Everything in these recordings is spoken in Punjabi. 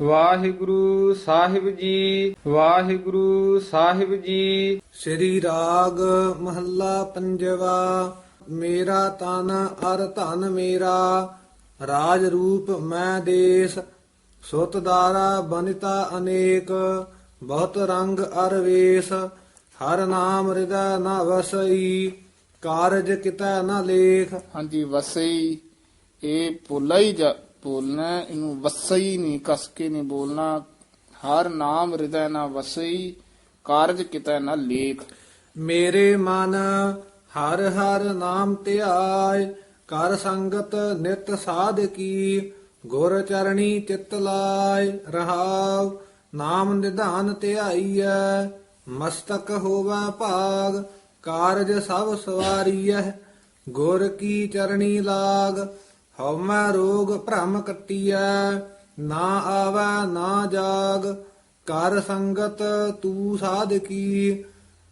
ਵਾਹਿਗੁਰੂ ਸਾਹਿਬ ਜੀ ਵਾਹਿਗੁਰੂ ਸਾਹਿਬ ਜੀ। ਸ੍ਰੀ ਰਾਗ ਮਹੱਲਾ ਪੰਜਵਾ ਮੇਰਾ ਤਨ ਅਰ ਧਨ ਮੇਰਾ ਰਾਜ ਰੂਪ ਮੈਂ ਦੇਸ ਸੁਤ ਦਾਰਾ ਬਨਿਤਾ ਅਨੇਕ ਬਹੁਤ ਰੰਗ ਅਰ ਵੇਸ ਹਰ ਨਾਮ ਹਿਰਦੈ ਨ ਵਸਈ ਕਾਰਜ ਕਿਤੈ ਨ ਲੇਖ। ਹਾਂਜੀ ਵਸਈ ਇਹ ਪੋਲਾ ਹੀ ਜਾ- ਬੋਲਣਾ ਹੈ, ਇਹਨੂੰ ਵਸਈ ਨਹੀਂ ਕਸ ਕੇ ਨਹੀਂ ਬੋਲਣਾ। ਹਰ ਨਾਮ ਹਿਰਦੈ ਨਾ ਵਸਈ ਕਾਰਜ ਕਿਤੈ ਨਾ ਲੇਖ। ਮੇਰੇ ਮਨ ਹਰ ਹਰ ਨਾਮ ਧਿਆਇ ਕਰ ਸੰਗਤ ਨਿਤ ਸਾਧ ਕੀ ਗੁਰ ਚਰਣੀ ਚਿਤ ਲਾਇ ਰਹਾਵ ਨਾਮ ਨਿਧਾਨ ਧਿਆਈਐ ਮਸਤਕ ਹੋਵਾ ਭਾਗ ਕਾਰਜ ਸਭ ਸਵਾਰੀਐ। ਗੁਰ ਕੀ ਚਰਣੀ ਲਾਗ ਹਉਮੈ ਰੋਗ ਭ੍ਰਮ ਕੱਟੀਐ, ਨਾ ਆਵੈ, ਨਾ ਜਾਗ, ਕਰ ਸੰਗਤ ਤੂ ਸਾਧ ਕੀ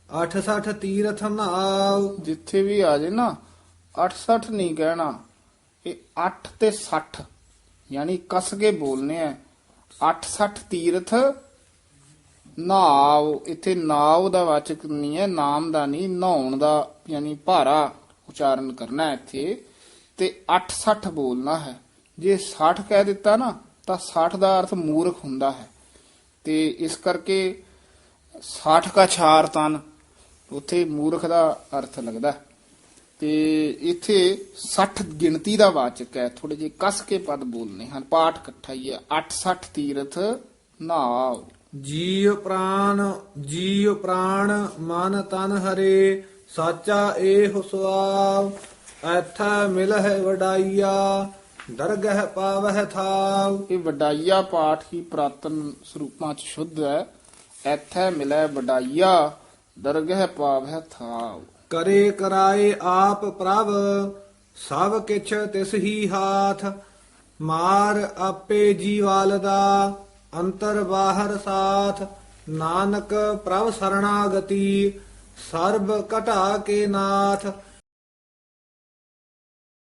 68 ਤੀਰਥ ਨਾਉ। ਜਿੱਥੇ ਵੀ ਆ ਜੇ ਨਾ 68 ਨਹੀਂ ਕਹਿਣਾ, ਇਹ 8 ਤੇ 60 ਯਾਨੀ ਕਸ ਕੇ ਬੋਲਨੇ ਆ 68 ਤੀਰਥ ਨਾਵ ਇੱਥੇ ਨਾਵ ਦਾ ਵਾਚਕ ਨਹੀਂ ਹੈ ਨਾਮ ਦਾ ਨਹੀਂ, ਨਹਾਉਣ ਦਾ, ਯਾਨੀ ਭਾਰਾ ਉਚਾਰਨ ਕਰਨਾ ਹੈ ਇੱਥੇ। ਤੇ 860 ਬੋਲਣਾ ਹੈ। ਜੇ 60 ਕਹਿ ਦਿੱਤਾ ਨਾ, ਤਾਂ 60 ਦਾ ਅਰਥ ਮੂਰਖ ਹੁੰਦਾ ਹੈ। ਤੇ ਇਸ ਕਰਕੇ 60 ਕਾ ਛਾਰ ਤਨ, ਉੱਥੇ ਮੂਰਖ ਦਾ ਅਰਥ ਲੱਗਦਾ ਹੈ। ਤੇ ਇੱਥੇ 60 ਗਿਣਤੀ ਦਾ ਵਾਚਕ ਹੈ। ਥੋੜੇ ਜੇ ਕਸ ਕੇ ਪਦ ਬੋਲਨੇ ਹਨ। ਪਾਠ ਇਕੱਠਾ ਹੀ ਹੈ। 860 ਤੀਰਥ ਨਾਵ ਜੀਵ ਪ੍ਰਾਨ ਜੀਵ ਪ੍ਰਾਣ, ਮਨ ਤਨ ਹਰੇ, ਸਾਚਾ ਏਹ ਸੁਆਵ। ਐਥਾ ਮਿਲਹਿ ਵਡਾਈਆ ਦਰਗਹਿ ਪਾਵਹਿ ਥਾਵ ਇਹ ਵਡਾਈਆ ਪਾਠ ਹੀ ਪ੍ਰਾਤਨ ਸਰੂਪਾਂ ਚ ਸ਼ੁੱਧ ਹੈ ਐਥੈ ਮਿਲੈ ਵਡਾਈਆ ਦਰਗਹਿ ਪਾਵਹਿ ਥਾਵ ਕਰੇ ਕਰਾਏ ਆਪ ਪ੍ਰਭ ਸਭ ਕਿਛ ਤਿਸ ਹੀ ਹਾਥ ਮਾਰ ਆਪੇ ਜੀਵਾਲ ਦਾ ਅੰਤਰ ਬਾਹਰ ਸਾਥ ਨਾਨਕ ਪ੍ਰਭ ਸਰਣਾਗਤੀ ਸਰਬ ਘਟਾ ਕੇ ਨਾਥ